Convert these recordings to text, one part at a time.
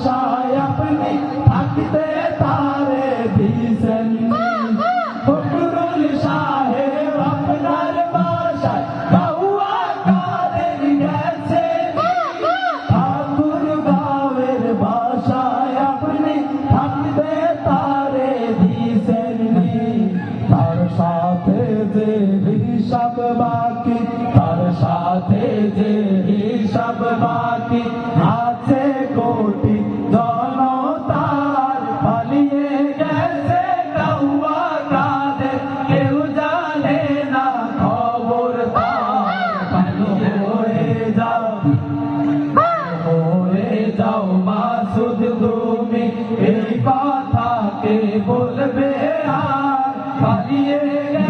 আশায় আপনি থাকতে তারে দিছেন। ফকরুল সাহেব আপনার বাসায় বাহুয়া কাদের গেছে ঠাকুর গাঁয়ের বাসায় আপনি থাকতে তারে দিছেন। তার সাথে যে হিসাব বাকি, তার সাথে যে হারিয়ে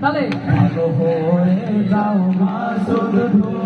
তাহলে ভালো হয়ে যাও মা শুধু